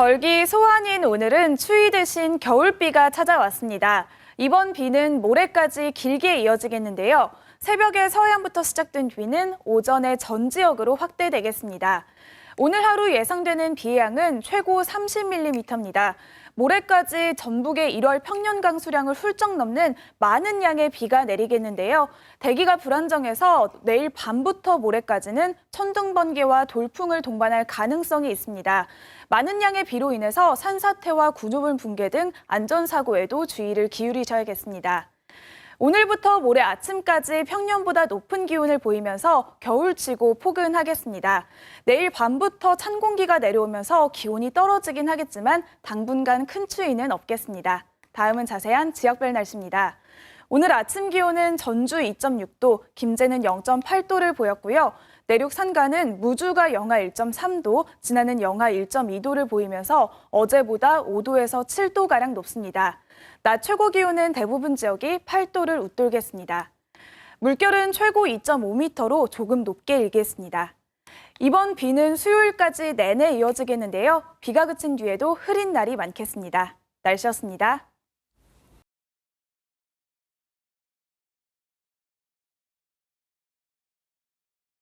절기 소환인 오늘은 추위 대신 겨울비가 찾아왔습니다. 이번 비는 모레까지 길게 이어지겠는데요. 새벽에 서해안부터 시작된 비는 오전에 전 지역으로 확대되겠습니다. 오늘 하루 예상되는 비의 양은 최고 30mm입니다. 모레까지 전북의 1월 평년 강수량을 훌쩍 넘는 많은 양의 비가 내리겠는데요. 대기가 불안정해서 내일 밤부터 모레까지는 천둥 번개와 돌풍을 동반할 가능성이 있습니다. 많은 양의 비로 인해서 산사태와 구조물 붕괴 등 안전사고에도 주의를 기울이셔야겠습니다. 오늘부터 모레 아침까지 평년보다 높은 기온을 보이면서 겨울치고 포근하겠습니다. 내일 밤부터 찬 공기가 내려오면서 기온이 떨어지긴 하겠지만 당분간 큰 추위는 없겠습니다. 다음은 자세한 지역별 날씨입니다. 오늘 아침 기온은 전주 2.6도, 김제는 0.8도를 보였고요. 내륙 산간은 무주가 영하 1.3도, 진안은 영하 1.2도를 보이면서 어제보다 5도에서 7도가량 높습니다. 낮 최고 기온은 대부분 지역이 8도를 웃돌겠습니다. 물결은 최고 2.5m로 조금 높게 일겠습니다. 이번 비는 수요일까지 내내 이어지겠는데요. 비가 그친 뒤에도 흐린 날이 많겠습니다. 날씨였습니다.